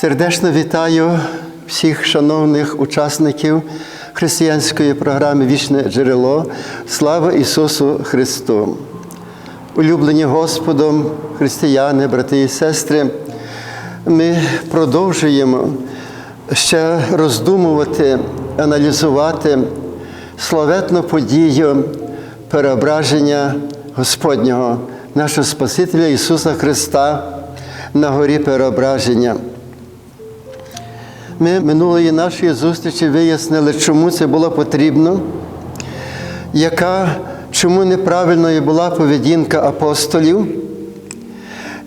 Сердечно вітаю всіх шановних учасників християнської програми Вічне джерело. Слава Ісусу Христу! Улюблені Господом, християни, брати і сестри, ми продовжуємо ще роздумувати, аналізувати славетну подію переображення Господнього, нашого Спасителя Ісуса Христа на горі переображення. Ми минулої нашої зустрічі вияснили, чому це було потрібно, яка, чому неправильною була поведінка апостолів.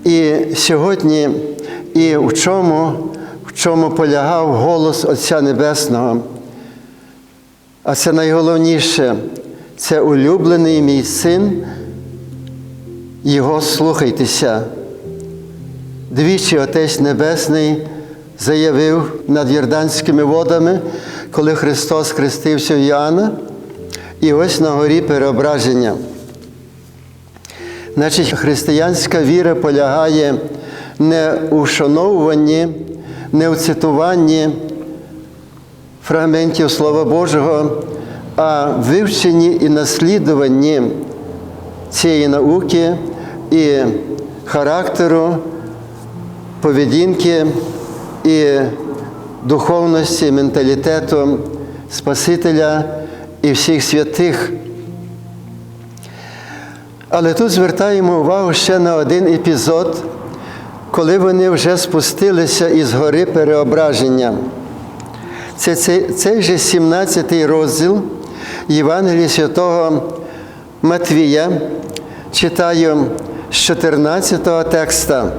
І сьогодні, і в чому, в чому полягав голос Отця Небесного. А це найголовніше це улюблений мій син, його слухайтеся. Двічі Отець Небесний заявив над Йорданськими водами, коли Христос хрестився в Іоанна, і ось на горі переображення. Значить, християнська віра полягає не у вшановуванні, не у цитуванні фрагментів Слова Божого, а в вивченні і наслідуванні цієї науки і характеру, поведінки і духовності, менталітету Спасителя і всіх святих. Але тут звертаємо увагу ще на один епізод, коли вони вже спустилися із гори переображення. Це цей, цей же 17 розділ Євангелія святого Матвія, читаю з 14 текста.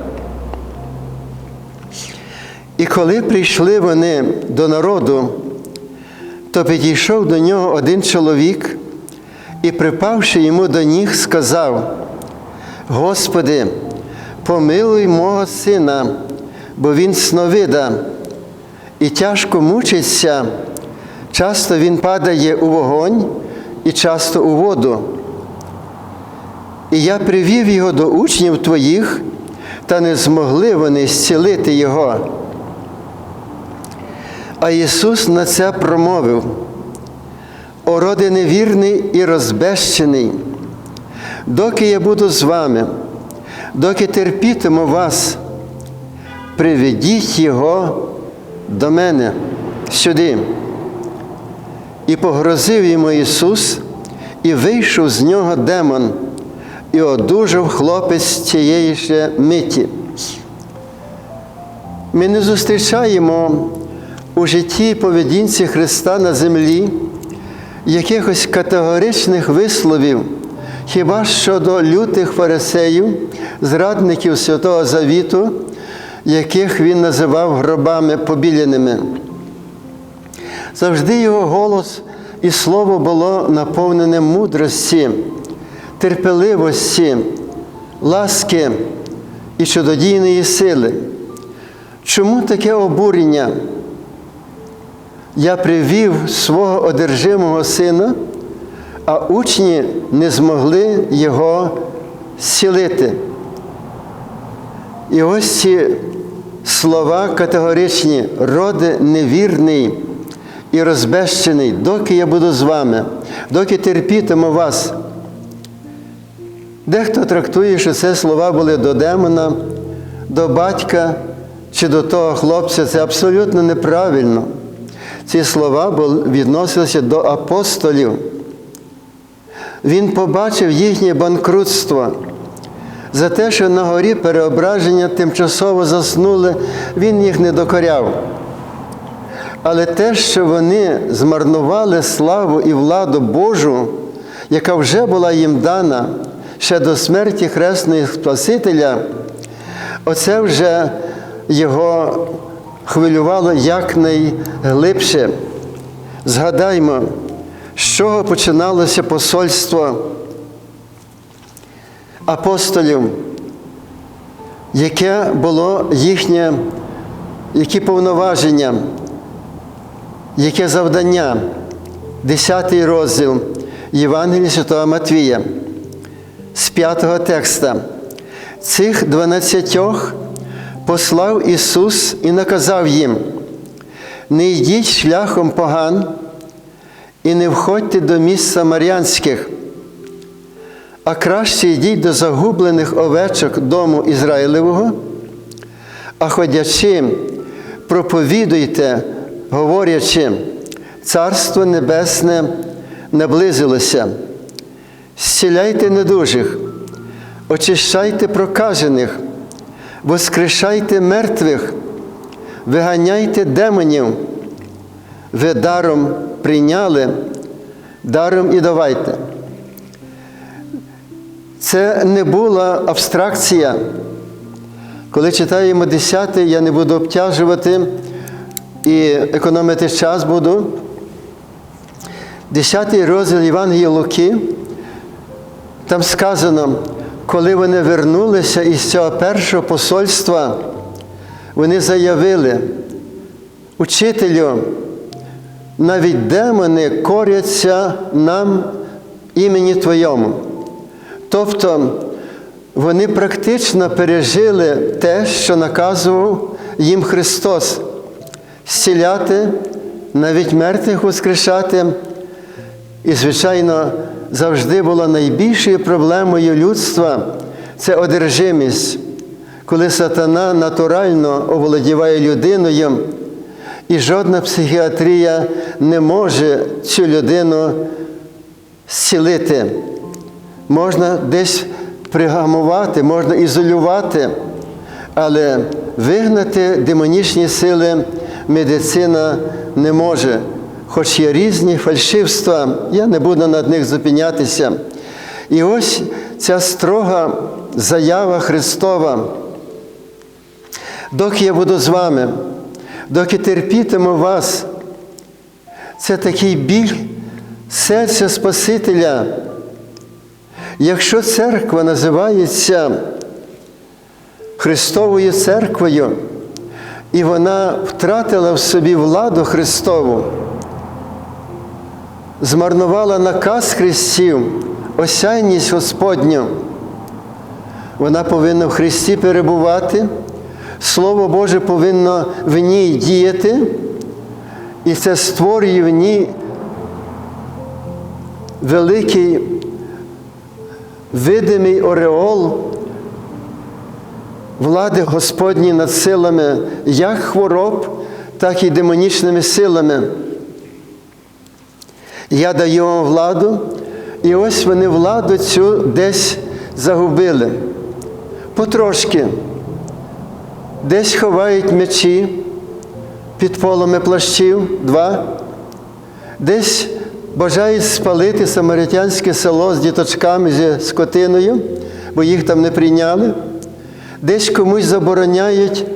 І коли прийшли вони до народу, то підійшов до нього один чоловік і, припавши йому до ніг, сказав: Господи, помилуй мого сина, бо він сновида, і тяжко мучиться, часто він падає у вогонь і часто у воду. І я привів його до учнів твоїх, та не змогли вони зцілити його. А Ісус на це промовив: О роди невірний і розбещений, доки я буду з вами, доки терпітиму вас, приведіть Його до мене сюди. І погрозив йому Ісус, і вийшов з нього демон, і одужав хлопець цієї ще миті. Ми не зустрічаємо у житті і поведінці Христа на землі якихось категоричних висловів, хіба щодо лютих фарисеїв, зрадників Святого Завіту, яких він називав гробами побіляними. Завжди його голос і слово було наповнене мудрості, терпеливості, ласки і чудодійної сили. Чому таке обурення? Я привів свого одержимого сина, а учні не змогли його зцілити. І ось ці слова категоричні, роди невірний і розбещений, доки я буду з вами, доки терпітиму вас. Дехто трактує, що це слова були до демона, до батька чи до того хлопця. Це абсолютно неправильно. Ці слова відносилися до апостолів. Він побачив їхнє банкрутство. За те, що на горі переображення тимчасово заснули, він їх не докоряв. Але те, що вони змарнували славу і владу Божу, яка вже була їм дана ще до смерті Хресної Спасителя, оце вже його хвилювало якнайглибше. Згадаймо, з чого починалося посольство апостолів, яке було їхнє, які повноваження, яке завдання, 10 розділ Євангелія Святого Матвія з п'ятого текста. Цих дванадцятьох послав Ісус і наказав їм: не йдіть шляхом поган і не входьте до місць самарянських, а краще йдіть до загублених овечок дому Ізраїлевого, а ходячи, проповідуйте, говорячи, Царство Небесне наблизилося, зціляйте недужих, очищайте прокажених, воскрешайте мертвих, виганяйте демонів, ви даром прийняли, даром і давайте. Це не була абстракція. Коли читаємо 10, я не буду обтяжувати і економити час буду. 10 розділ Євангелія Луки, там сказано, коли вони вернулися із цього першого посольства, вони заявили, учителю, навіть демони коряться нам імені Твоєму. Тобто вони практично пережили те, що наказував їм Христос зціляти, навіть мертвих воскрешати. І, звичайно, завжди була найбільшою проблемою людства це одержимість, коли сатана натурально оволодіває людиною, і жодна психіатрія не може цю людину зцілити. Можна десь пригамувати, можна ізолювати, але вигнати демонічні сили медицина не може. Хоч є різні фальшивства, я не буду над них зупинятися. І ось ця строга заява Христова. Доки я буду з вами, доки терпітиму вас, це такий біль серця Спасителя. Якщо церква називається Христовою церквою, і вона втратила в собі владу Христову, змарнувала наказ Христів, осяйність Господню, вона повинна в Христі перебувати, Слово Боже повинно в ній діяти, і це створює в ній великий видимий ореол влади Господні над силами як хвороб, так і демонічними силами. Я даю вам владу, і ось вони владу цю десь загубили. Потрошки. Десь ховають мечі під полами плащів, два, десь бажають спалити самаритянське село з діточками, зі скотиною, бо їх там не прийняли. Десь комусь забороняють,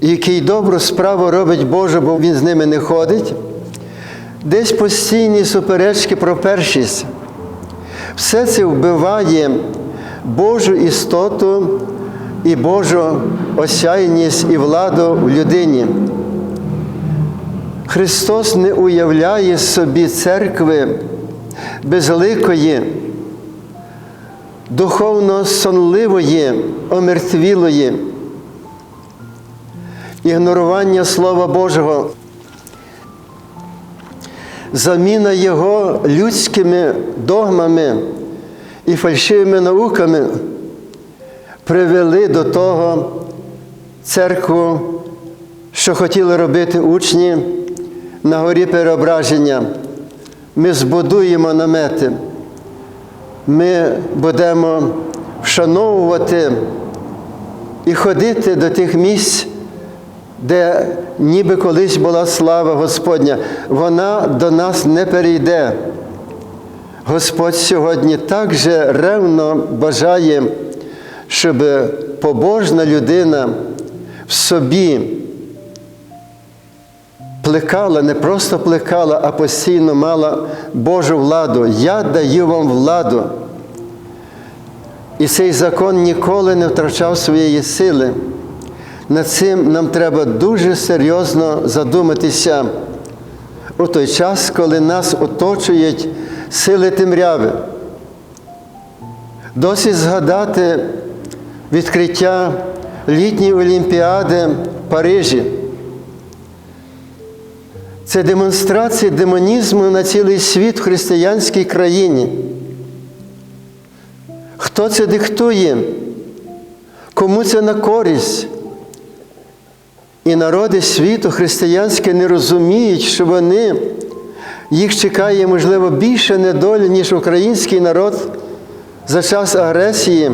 який добру справу робить Боже, бо він з ними не ходить. Десь постійні суперечки про першість. Все це вбиває Божу істоту і Божу осяйність і владу в людині. Христос не уявляє собі церкви безликої, духовно сонливої, омертвілої, ігнорування Слова Божого, заміна Його людськими догмами і фальшивими науками привели до того церкву, що хотіли робити учні на горі переображення. Ми збудуємо намети, ми будемо вшановувати і ходити до тих місць, де ніби колись була слава Господня. Вона до нас не перейде. Господь сьогодні так же ревно бажає, щоб побожна людина в собі плекала, не просто плекала, а постійно мала Божу владу. Я даю вам владу. І цей закон ніколи не втрачав своєї сили. Над цим нам треба дуже серйозно задуматися у той час, коли нас оточують сили темряви. Досить згадати відкриття літні Олімпіади в Парижі. Це демонстрація демонізму на цілий світ в християнській країні. Хто це диктує? Кому це на користь? І народи світу християнське не розуміють, що вони, їх чекає, можливо, більше недолі, ніж український народ за час агресії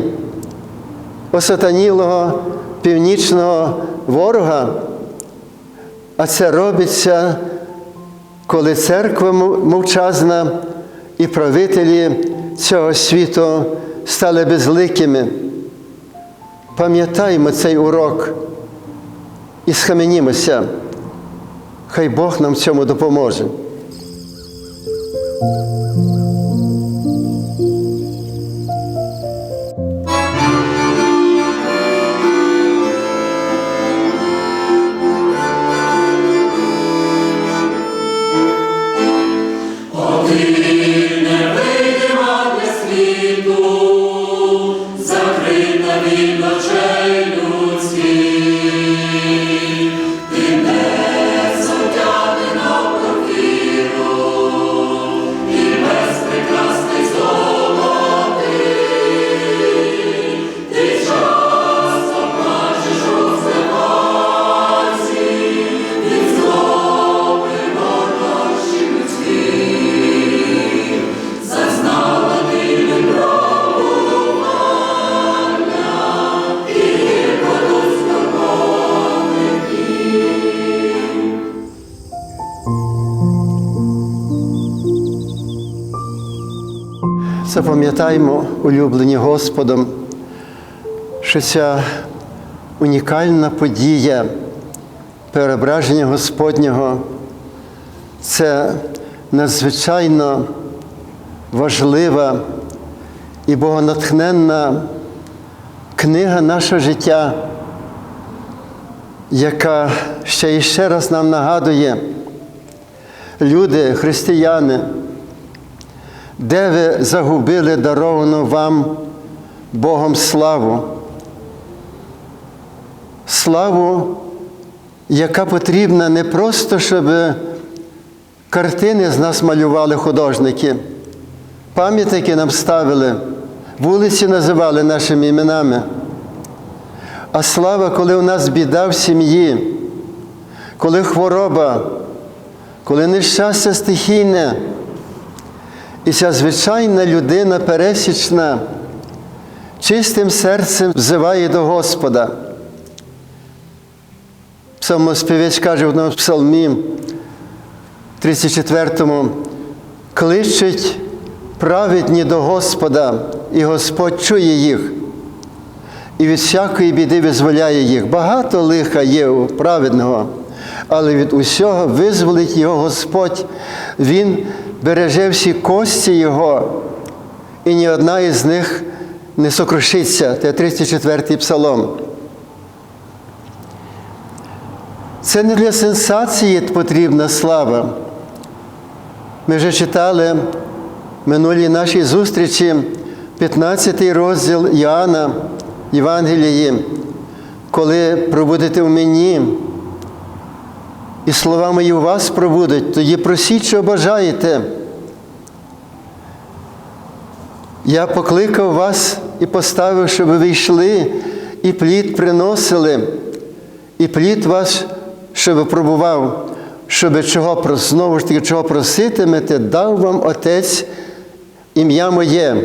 осатанілого північного ворога. А це робиться, коли церква мовчазна і правителі цього світу стали безликими. Пам'ятаємо цей урок і схаменімося. Хай Бог нам в цьому допоможе. Запам'ятаймо, улюблені Господом, що ця унікальна подія переображення Господнього це надзвичайно важлива і богонатхненна книга нашого життя, яка ще і ще раз нам нагадує, люди, християни, де ви загубили даровану вам Богом славу? Славу, яка потрібна не просто, щоб картини з нас малювали художники, пам'ятники нам ставили, вулиці називали нашими іменами. А слава, коли у нас біда в сім'ї, коли хвороба, коли нещастя стихійне. І ця звичайна людина пересічна, чистим серцем взиває до Господа. Псалмоспівець каже в одному псалмі, 34-му, кличуть праведні до Господа, і Господь чує їх, і від всякої біди визволяє їх. Багато лиха є у праведного, але від усього визволить його Господь. Він береже всі кості Його, і ні одна із них не сокрушиться. Це 34-й псалом. Це не для сенсації потрібна слава. Ми вже читали в минулій нашій зустрічі 15 й розділ Іоанна Євангелії, коли пробудете в мені, і слова мої у вас пробудуть, тоді просіть, що бажаєте. Я покликав вас і поставив, щоб ви йшли і плід приносили, і плід ваш, щоб пробував, щоб чого знову ж таки чого проситимете, дав вам Отець ім'я моє.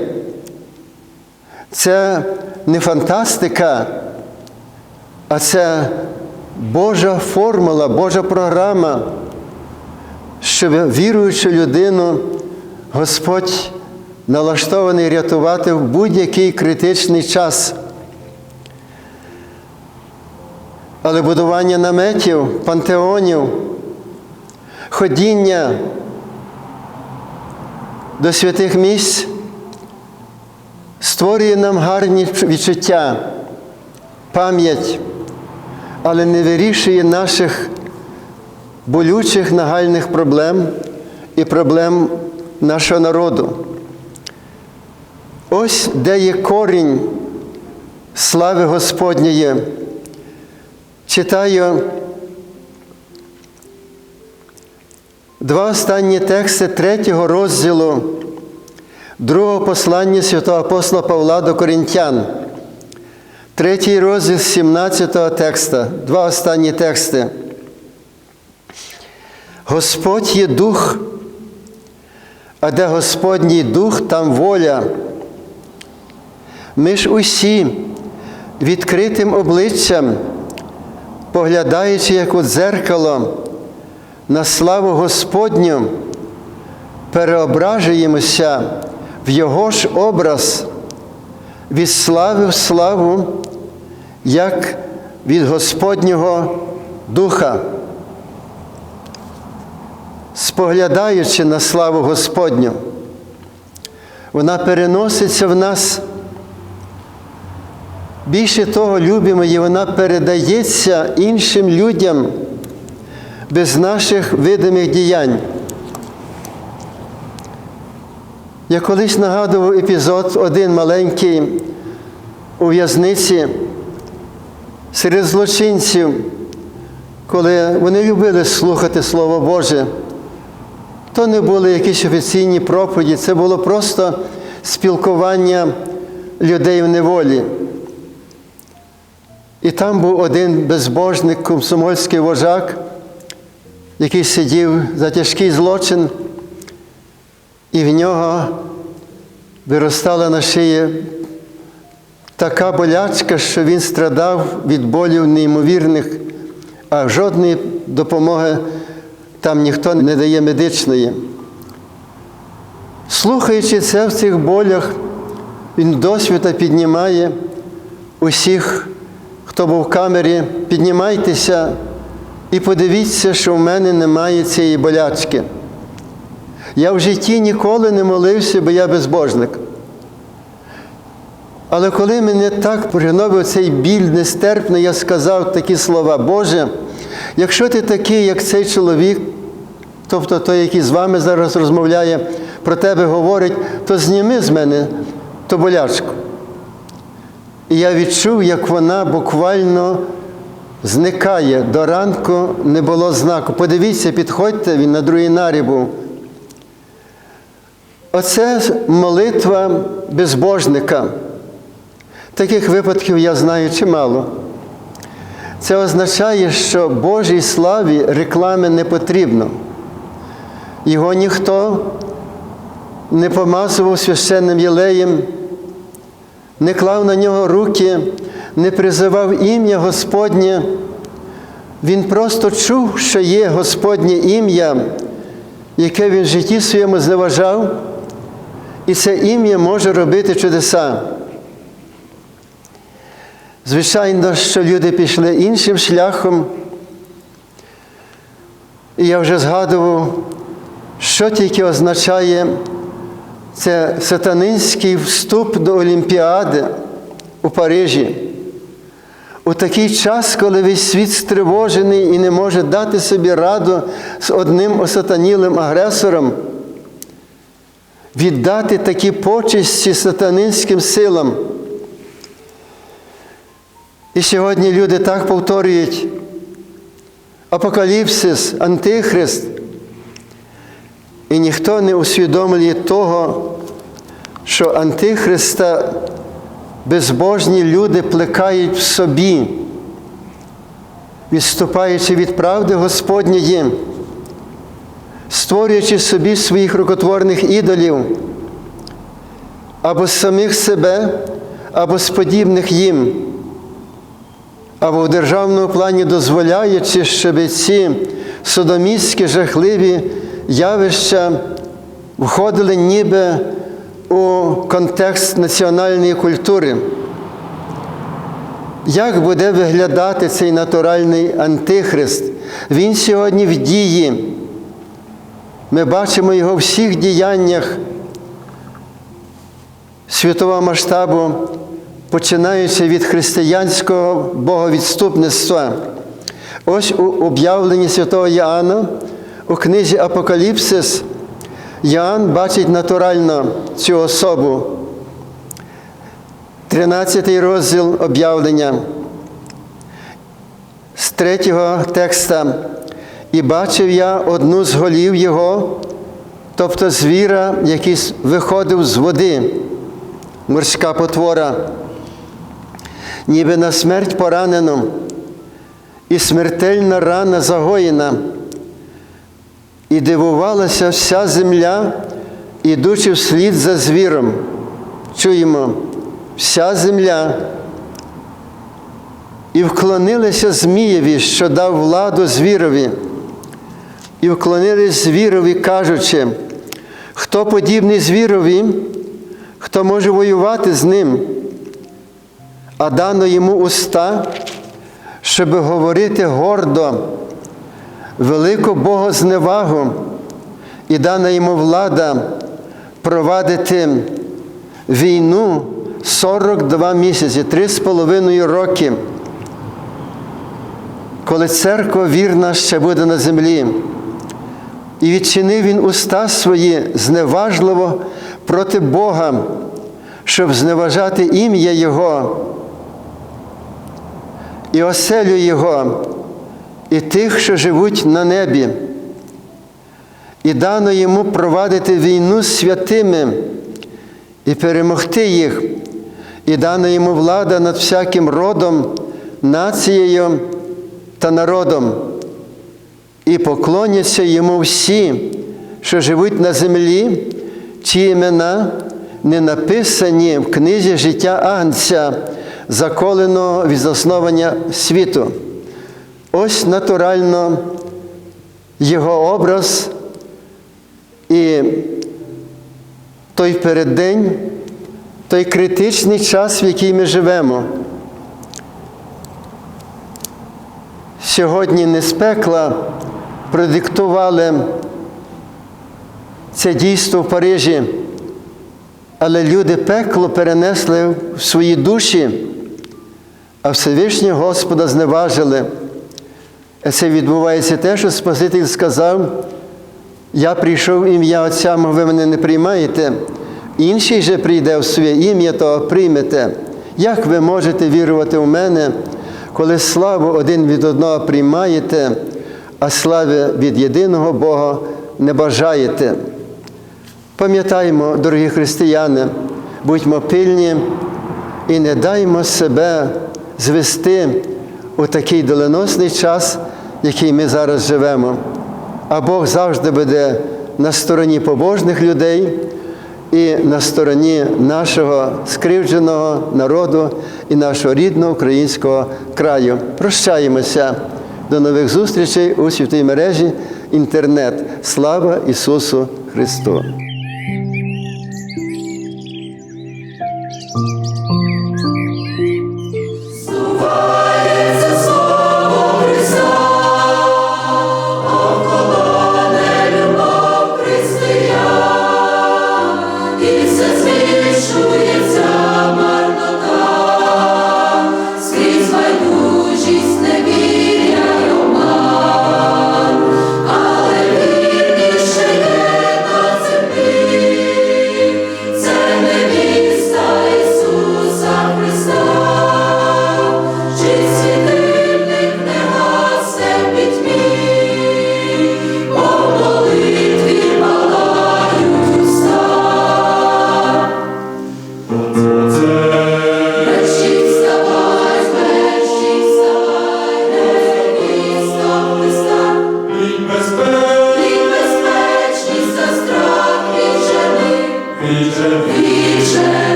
Це не фантастика, а це Божа формула, Божа програма, щоб віруючу людину Господь налаштований рятувати в будь-який критичний час. Але будування наметів, пантеонів, ходіння до святих місць створює нам гарні відчуття, пам'ять, але не вирішує наших болючих нагальних проблем і проблем нашого народу. Ось де є корінь слави Господньої, читаю два останні тексти третього розділу другого послання святого апостола Павла до Коринтян. Третій розділ 17 текста, два останні тексти. Господь є дух, а де Господній дух, там воля. Ми ж усі відкритим обличчям, поглядаючи, як у дзеркало, на славу Господню, переображуємося в Його ж образ, від слави в славу, як від Господнього Духа. Споглядаючи на славу Господню, вона переноситься в нас. Більше того, любимо її, вона передається іншим людям без наших видимих діянь. Я колись нагадував епізод один маленький у в'язниці серед злочинців, коли вони любили слухати Слово Боже. То не були якісь офіційні проповіді, це було просто спілкування людей в неволі. І там був один безбожник, комсомольський вожак, який сидів за тяжкий злочин, і в нього виростала на шиї така болячка, що він страдав від болів неймовірних, а жодної допомоги там ніхто не дає медичної. Слухаючи це в цих болях, він досвіта піднімає усіх, хто був в камері, піднімайтеся і подивіться, що в мене немає цієї болячки. Я в житті ніколи не молився, бо я безбожник. Але коли мене так пригнобив цей біль нестерпний, я сказав такі слова, Боже, якщо ти такий, як цей чоловік, тобто той, який з вами зараз розмовляє, про тебе говорить, то зніми з мене ту болячку. І я відчув, як вона буквально зникає. До ранку не було знаку. Подивіться, підходьте, він на другій нарі був. Оце молитва безбожника. Таких випадків я знаю чимало. Це означає, що Божій славі реклами не потрібно. Його ніхто не помазував священним єлеєм, не клав на нього руки, не призивав ім'я Господнє. Він просто чув, що є Господнє ім'я, яке він в житті своєму зневажав, і це ім'я може робити чудеса. Звичайно, що люди пішли іншим шляхом. І я вже згадував, що тільки означає це сатанинський вступ до Олімпіади у Парижі. У такий час, коли весь світ стривожений і не може дати собі раду з одним осатанілим агресором, віддати такі почесті сатанинським силам. І сьогодні люди так повторюють апокаліпсис, антихрист. І ніхто не усвідомлює того, що антихриста безбожні люди плекають в собі, відступаючи від правди Господньої, створюючи собі своїх рукотворних ідолів або з самих себе, або з подібних їм або в державному плані дозволяючи, щоб ці содомістські жахливі явища входили ніби у контекст національної культури. Як буде виглядати цей натуральний антихрист? Він сьогодні в дії. Ми бачимо його в всіх діяннях світового масштабу починаючи від християнського боговідступництва. Ось у об'явленні святого Іоанна у книзі Апокаліпсис Іоанн бачить натурально цю особу. 13 розділ об'явлення. з третього текста. І бачив я одну з голів його, тобто звіра, який виходив з води, морська потвора, ніби на смерть поранену, і смертельна рана загоєна. І дивувалася вся земля, ідучи вслід за звіром. Чуємо, вся земля. І вклонилися Змієві, що дав владу звірові, і вклонились звірові, кажучи, хто подібний звірові, хто може воювати з ним, а дано йому уста, щоб говорити гордо, велику Богозневагу, і дана йому влада провадити війну 42 місяці, три з половиною роки, коли церква вірна ще буде на землі. І відчинив він уста свої зневажливо проти Бога, щоб зневажати ім'я Його і оселю Його, і тих, що живуть на небі. І дано йому провадити війну з святими і перемогти їх, і дана йому влада над всяким родом, нацією та народом, і поклоняться йому всі, що живуть на землі, чиї імена не написані в книзі життя Агнця, заколеного від заснування світу. Ось натурально його образ і той переддень, той критичний час, в який ми живемо. Сьогодні не з пекла продиктували це дійство в Парижі, але люди пекло перенесли в свої душі, а Всевишнього Господа зневажили. І Це відбувається те, що Спаситель сказав, я прийшов в ім'я Отця, мого ви мене не приймаєте. Інший же прийде в своє ім'я, то приймете. Як ви можете вірувати в мене, коли славу один від одного приймаєте, а слави від єдиного Бога не бажаєте? Пам'ятаємо, дорогі християни, будьмо пильні і не даймо себе звести у такий доленосний час, який ми зараз живемо. А Бог завжди буде на стороні побожних людей і на стороні нашого скривдженого народу і нашого рідного українського краю. Прощаємося до нових зустрічей у святій мережі інтернет. Слава Ісусу Христу!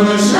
Lord.